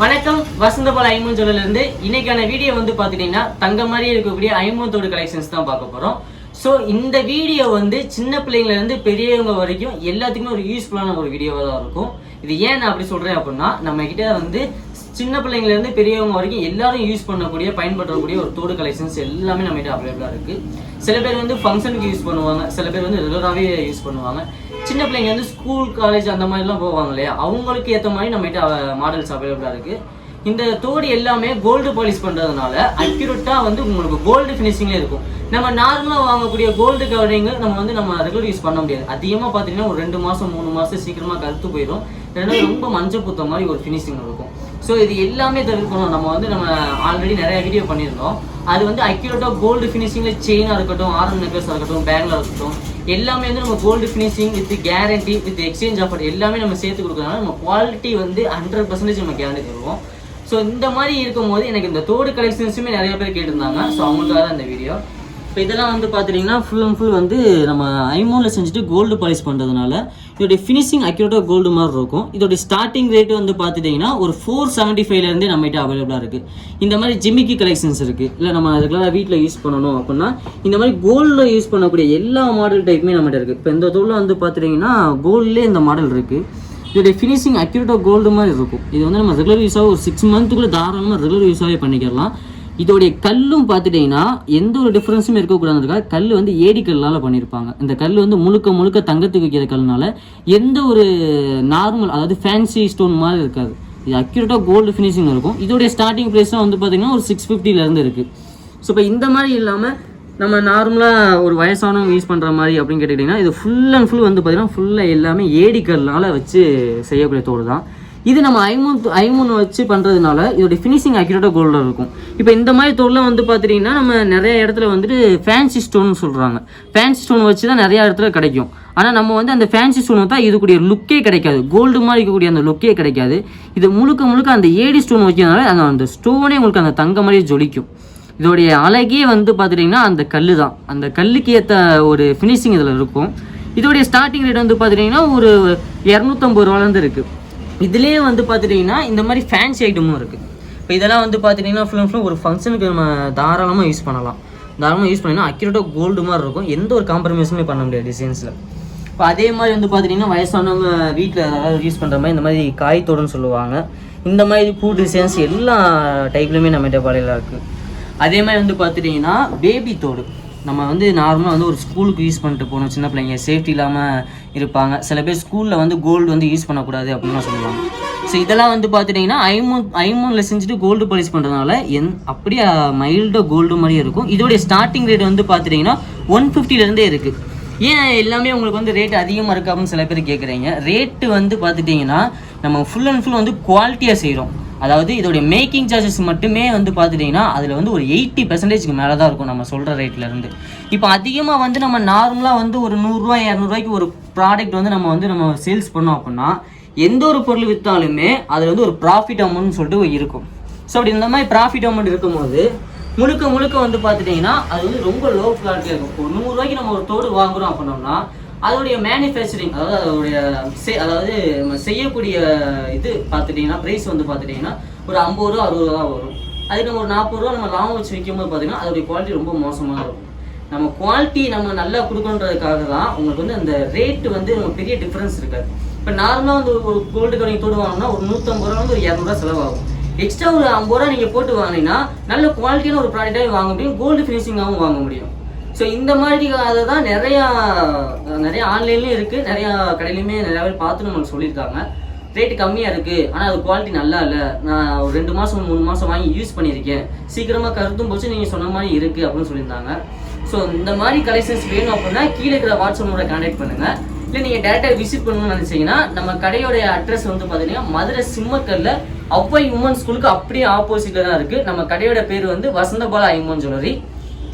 வணக்கம் வசந்தபால் ஐமன் இருந்து இன்னைக்கான வீடியோ வந்து பார்த்துட்டிங்கன்னா தங்க மாதிரி இருக்கக்கூடிய தோடு கலெக்ஷன்ஸ் தான் பார்க்க போகிறோம் ஸோ இந்த வீடியோ வந்து சின்ன பிள்ளைங்கள இருந்து பெரியவங்க வரைக்கும் எல்லாத்துக்குமே ஒரு யூஸ்ஃபுல்லான ஒரு வீடியோவாக தான் இருக்கும். இது ஏன் நான் அப்படி சொல்கிறேன் அப்படின்னா நம்ம கிட்ட வந்து சின்ன பிள்ளைங்கள இருந்து பெரியவங்க வரைக்கும் எல்லாரும் யூஸ் பண்ணக்கூடிய பயன்படுத்தக்கூடிய ஒரு தோடு கலெக்ஷன்ஸ் எல்லாமே நம்ம கிட்ட அவைலபிளாக இருக்கு. சில பேர் வந்து ஃபங்க்ஷனுக்கு யூஸ் பண்ணுவாங்க. சில பேர் வந்து ரெகுலராகவே யூஸ் பண்ணுவாங்க. சின்ன பிள்ளைங்க வந்து ஸ்கூல் காலேஜ் அந்த மாதிரிலாம் போவாங்க இல்லையா? அவங்களுக்கு ஏற்ற மாதிரி நம்மகிட்ட மாடல்ஸ் அவைலபிளாக இருக்குது இந்த தோடு எல்லாமே கோல்டு பாலிஷ் பண்ணுறதுனால அக்யூரேட்டாக வந்து உங்களுக்கு கோல்டு ஃபினிஷிங்லேயே இருக்கும். நம்ம நார்மலாக வாங்கக்கூடிய கோல்டு கவரிங் நம்ம வந்து நம்ம ரெகுலர் யூஸ் பண்ண முடியாது. அதிகமாக பார்த்தீங்கன்னா ஒரு ரெண்டு மாதம் மூணு மாதம் சீக்கிரமாக கருத்து போயிடும். ரெண்டாவது ரொம்ப மஞ்சள் பூத்த மாதிரி ஒரு ஃபினிஷிங் இருக்கும். ஸோ இது எல்லாமே தவிர்க்கணும். நம்ம வந்து நம்ம ஆல்ரெடி நிறைய வீடியோ பண்ணியிருந்தோம். அது வந்து அக்யூரேட்டாக கோல்டு ஃபினிஷிங்கில் செயினாக இருக்கட்டும் ஆரம் நெக்லஸாக இருக்கட்டும் பேங்கில் இருக்கட்டும் எல்லாமே வந்து நம்ம gold finishing with guarantee with exchange offer எல்லாமே நம்ம சேர்த்து கொடுக்கறதுனால நம்ம குவாலிட்டி வந்து ஹண்ட்ரட் பர்சன்டேஜ் நம்ம கேரண்டி தருவோம். ஸோ இந்த மாதிரி இருக்கும்போது எனக்கு இந்த தோடு கலெக்ஷன்ஸுமே நிறைய பேர் கேட்டிருந்தாங்க. ஸோ அவங்களுக்காக தான் இந்த வீடியோ இப்போ இதெல்லாம் வந்து பார்த்துட்டிங்கன்னா ஃபுல் அண்ட் ஃபுல் வந்து நம்ம ஐமோனில் செஞ்சுட்டு கோல்டு பாலிஷ் பண்ணுறதுனால இதோடைய ஃபினிஷிங் அக்யூரேட்டாக கோல்டு மாதிரி இருக்கும். இதோடைய ஸ்டார்டிங் ரேட்டு வந்து பார்த்துட்டிங்கன்னா ஒரு ஃபோர் செவன்ட்டி ஃபைவ்லேருந்தே நம்மகிட்ட அவைலபிளாக இருக்குது இந்த மாதிரி ஜிம்மிக்கி கலெக்ஷன்ஸ் இருக்குது இல்லை நம்ம அதுக்கெல்லாம் வீட்டில் யூஸ் பண்ணணும் அப்படின்னா இந்த மாதிரி கோல்டில் யூஸ் பண்ணக்கூடிய எல்லா மாடல் டைப்புமே நம்மகிட்ட இருக்குது இப்போ இந்த தோலில் வந்து பார்த்துட்டிங்கன்னா கோல்ட்லேயே இந்த மாடல் இருக்குது இதோடைய ஃபினிஷிங் அக்யூரேட்டாக கோல்டு மாதிரி இருக்கும். இது வந்து நம்ம ரெகுலர் யூஸாக ஒரு சிக்ஸ் மந்த்துக்குள்ளே தாராளமாக ரெகுலர் யூஸாகவே பண்ணிக்கலாம். இதோடைய கல்லும் பார்த்துட்டிங்கன்னா எந்த ஒரு டிஃப்ரென்ஸும் இருக்கக்கூடாதுக்காக கல் வந்து ஏடி கல்லால் பண்ணியிருப்பாங்க இந்த கல் வந்து முழுக்க முழுக்க தங்கத்துக்கு வைக்கிற கல்னால எந்த ஒரு நார்மல் அதாவது ஃபேன்சி ஸ்டோன் மாதிரி இருக்காது. இது அக்யூரேட்டாக கோல்டு ஃபினிஷிங் இருக்கும். இதோடைய ஸ்டார்டிங் ப்ரைஸ்லாம் வந்து பார்த்தீங்கன்னா ஒரு சிக்ஸ் ஃபிஃப்டிலேருந்து இருக்குது ஸோ இப்போ இந்த மாதிரி இல்லாமல் நம்ம நார்மலாக ஒரு வயசானவங்க யூஸ் பண்ணுற மாதிரி அப்படின்னு கேட்டுக்கிட்டிங்கன்னா இது ஃபுல் அண்ட் ஃபுல் வந்து பார்த்தீங்கன்னா ஃபுல்லாக எல்லாமே ஏடிக்கல்னால் வச்சு செய்யக்கூடிய தோடு தான். இது நம்ம ஐமூன் ஐமூன் வச்சு பண்ணுறதுனால இதோட ஃபினிஷிங் அக்யூரேட்டாக கோல்டாக இருக்கும். இப்போ இந்த மாதிரி தோல்லாம் வந்து பார்த்துட்டிங்கன்னா நம்ம நிறைய இடத்துல வந்துட்டு ஃபேன்சி ஸ்டோன் சொல்கிறாங்க ஃபேன்சி ஸ்டோன் வச்சு தான் நிறையா இடத்துல கிடைக்கும். ஆனால் நம்ம வந்து அந்த ஃபேன்சி ஸ்டோன் தான் இதுக்கூடிய லுக்கே கிடைக்காது. கோல்டு மாதிரி இருக்கக்கூடிய அந்த லுக்கே கிடைக்காது. இது முழுக்க முழுக்க அந்த ஏடி ஸ்டோன் வைக்கிறதுனால அந்த அந்த ஸ்டோனே உங்களுக்கு அந்த தங்க மாதிரியே ஜொலிக்கும். இதோடைய அழகே வந்து பார்த்துட்டிங்கன்னா அந்த கல் தான். அந்த கல்லுக்கு ஏற்ற ஒரு ஃபினிஷிங் இதில் இருக்கும். இதோடைய ஸ்டார்டிங் ரேட் வந்து பார்த்துட்டிங்கன்னா ஒரு இரநூத்தம்பது ரூபாலேருந்து இருக்குது இதுலேயே வந்து பார்த்துட்டிங்கன்னா இந்த மாதிரி ஃபேன்சி ஐட்டமும் இருக்குது இப்போ இதெல்லாம் வந்து பார்த்துட்டிங்கன்னா ஃபுல் அண்ட் ஃபுல் ஒரு ஃபங்க்ஷனுக்கு நம்ம தாராளமாக யூஸ் பண்ணலாம். தாராளமாக யூஸ் பண்ணிங்கன்னா அக்யூரேட்டாக கோல்டு மாதிரி இருக்கும். எந்த ஒரு காம்ப்ரமைஸுமே பண்ண முடியாது டிசைன்ஸில் இப்போ அதே மாதிரி வந்து பார்த்துட்டிங்கன்னா வயசானவங்க வீட்டில் அதாவது யூஸ் பண்ணுற மாதிரி இந்த மாதிரி காய்த்தோடுன்னு சொல்லுவாங்க. இந்த மாதிரி பூ டிசைன்ஸ் எல்லா டைப்லையுமே நம்மகிட்ட படையில் இருக்குது அதே மாதிரி வந்து பார்த்துட்டிங்கன்னா பேபி தோடு. நம்ம வந்து நார்மலாக வந்து ஒரு ஸ்கூலுக்கு யூஸ் பண்ணிட்டு போகணும். சின்ன பிள்ளைங்க. சேஃப்டி இல்லாமல் இருப்பாங்க. சில பேர் ஸ்கூலில் வந்து கோல்டு வந்து யூஸ் பண்ணக்கூடாது அப்படின்லாம் சொல்லுவாங்க. ஸோ இதெல்லாம் வந்து பார்த்துட்டிங்கன்னா ஐமூன் ஐமூனில் செஞ்சுட்டு கோல்டு பாலிஷ் பண்ணுறதுனால என் அப்படியே மைல்டாக கோல்டு மாதிரியே இருக்கும். இதோடைய ஸ்டார்டிங் ரேட் வந்து பார்த்துட்டிங்கன்னா ஒன் ஃபிஃப்டிலேருந்தே இருக்குது ஏன் எல்லாமே உங்களுக்கு வந்து ரேட் அதிகமாக இருக்குது அப்படின்னு சில பேர் கேட்குறீங்க ரேட்டு வந்து பார்த்துட்டிங்கன்னா நம்ம ஃபுல் அண்ட் ஃபுல் வந்து குவாலிட்டியாக செய்கிறோம் அதாவது இதோடைய மேக்கிங் சார்ஜஸ் மட்டுமே வந்து பார்த்துட்டிங்கன்னா அதில் வந்து ஒரு எயிட்டி பர்சன்டேஜ்க்கு மேலே தான் இருக்கும் நம்ம சொல்கிற ரேட்லேருந்து இப்போ அதிகமாக வந்து நம்ம நார்மலாக வந்து ஒரு நூறுரூவா இரநூறுவாய்க்கு ஒரு ப்ராடக்ட் வந்து நம்ம வந்து நம்ம சேல்ஸ் பண்ணோம் அப்படின்னா எந்த ஒரு பொருள் விற்றாலுமே அதில் வந்து ஒரு ப்ராஃபிட் அமௌண்ட்னு சொல்லிட்டு இருக்கும். ஸோ அப்படி இந்த மாதிரி ப்ராஃபிட் அமௌண்ட் இருக்கும்போது முழுக்க முழுக்க வந்து பார்த்துட்டிங்கன்னா அது வந்து ரொம்ப லோ குவாலிட்டியாக இருக்கும். இப்போ நூறுரூவாய்க்கு நம்ம ஒரு தோடு வாங்குறோம் அப்படின்னோம்னா அதோடைய மேனுஃபேக்சரிங் அதாவது அதோடைய அதாவது நம்ம செய்யக்கூடிய இது பார்த்துட்டிங்கன்னா ப்ரைஸ் வந்து பார்த்துட்டிங்கன்னா ஒரு ஐம்பது ரூபா அறுபது ரூபா வரும். அதுக்கு நம்ம ஒரு நாற்பது ரூபா நம்ம லாபம் வச்சு விற்கும்போது பார்த்தீங்கன்னா அதோடைய குவாலிட்டி ரொம்ப மோசமாக இருக்கும். நம்ம குவாலிட்டி நம்ம நல்லா கொடுக்கணுன்றதுக்காக தான் உங்களுக்கு வந்து அந்த ரேட்டு வந்து நம்ம பெரிய டிஃப்ரென்ஸ் இருக்காது. இப்போ நார்மலாக வந்து ஒரு கோல்டு கடையை தோடு வாங்கினா ஒரு நூற்றம்பது ரூபா வந்து ஒரு இரநூறுவா செலவாகும். எக்ஸ்ட்ரா ஒரு ஐம்பது ரூபா நீங்கள் போட்டு வாங்கினீங்கன்னா நல்ல குவாலிட்டியான ஒரு ப்ராடக்டாக வாங்க முடியும் கோல்டு ஃபினிஷிங்காகவும் வாங்க முடியும். ஸோ இந்த மாதிரி அதை தான் நிறையா நிறைய ஆன்லைன்லேயும் இருக்குது நிறையா கடையிலையுமே நிறையா பேர் பார்த்து நம்மளுக்கு சொல்லியிருக்காங்க. ரேட்டு கம்மியாக இருக்குது ஆனால் அது குவாலிட்டி நல்லா இல்லை. நான் ஒரு ரெண்டு மாதம் மூணு மாதம் வாங்கி யூஸ் பண்ணியிருக்கேன். சீக்கிரமாக கருத்தும் போச்சு. நீங்கள் சொன்ன மாதிரி இருக்குது அப்படின்னு சொல்லியிருந்தாங்க. ஸோ இந்த மாதிரி கலெக்ஷன்ஸ் வேணும் அப்படின்னா கீழே இருக்கிற வாட்ஸ்அப் நம்பரை கான்டாக்ட் பண்ணுங்கள் இல்லை நீங்கள் டேரெக்டாக விசிட் பண்ணணும்னு நினச்சிங்கன்னா நம்ம கடையோடைய அட்ரஸ் வந்து பார்த்தீங்கன்னா மதுரை சிம்மக்கல்ல அவ்வை உமன் ஸ்கூலுக்கு அப்படியே ஆப்போசிட்டில் தான் இருக்குது நம்ம கடையோட பேர் வந்து வசந்தபாலா ஐமோன் ஜுவல்லரி